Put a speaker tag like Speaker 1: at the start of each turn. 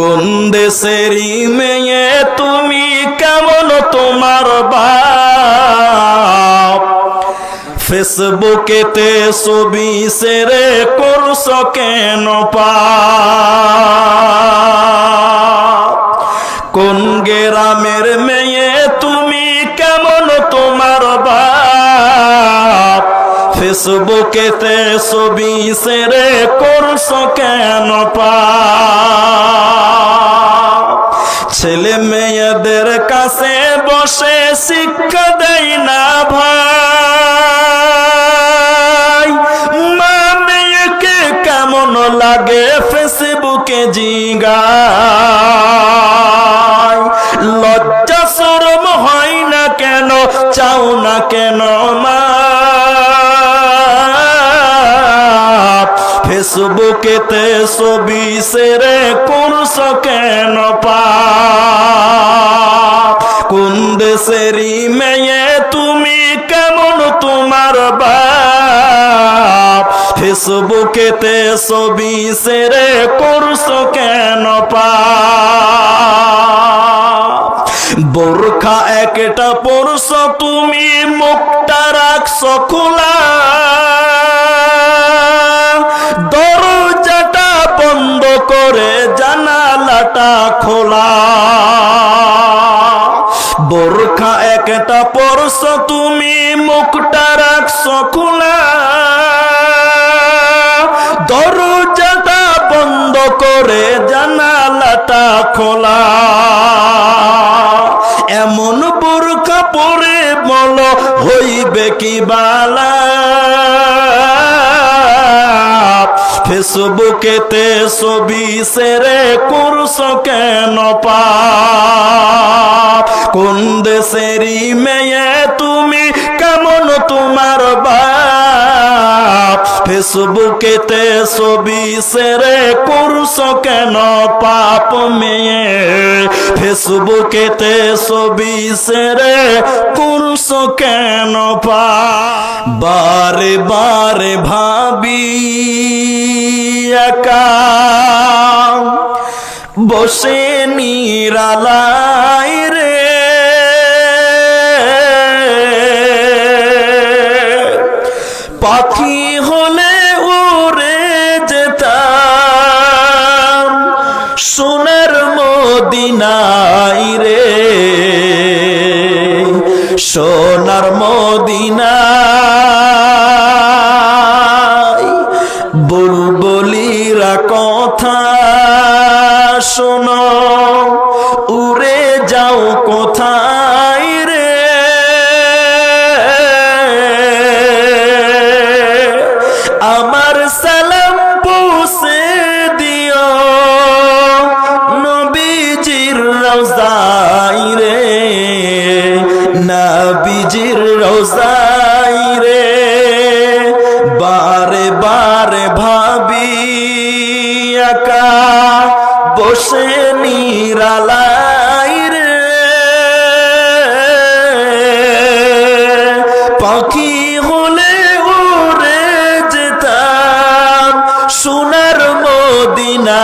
Speaker 1: কোন দেশেরই মেয়ে তুমি কেমন তোমার বাপ? ফেসবুকেতে ছবি সেরে করছ কেন কোন গ্রামের মেয়ে তুমি কেমন তোমার বাপ? ফেসবুকেতে ছবি সেরে করছ কেন পা বসে শিক্ষা দেয় না ভাই। মা মেয়েকে কেমন লাগে ফেসবুকে জিগায় লজ্জা সরম হয় না কেন, চাও না কেন ফেসবুকেতে ছবি সেরে কেন পা কোন দেশেরই মেয়ে, তুমি কেমন তোমার বাপ? ফেসবুকেতে ছবি সেরে করছ কেন বোরখা একটা পরশ তুমি মুখটা রাখছ খোলা। দরজাটা বন্ধ করে জানালাটা খোলা। বোরখা একটা পরশ, তুমি মুখটা রাখছ খোলা। দরজাটা বন্ধ করে জানালাটা খোলা। এমন বোরখা পরে বল হইবে কি বালা? ফেসবুকেতে ছবি সেরে করছ কেন পা? কোন দেশেরই মেয়ে তুমি? কেমন তোমার বাপ? ফেসবুকেতে ছবি সেরে করছ কেন পাপ মেয়ে? ফেসবুকেতে ছবি সেরে করছ কেন পা বারে ভাবি একা। বসে নিরালাই পাখি হলে উড়ে যেতাম। সোনার মদিনাই রে। সোনার মদিনাই বুলবুলিরা কথা শোনো, উড়ে যাও কোথায়? বসে নিরালাই রে। পাখি হলে উড়ে যেতাম সোনার মদিনা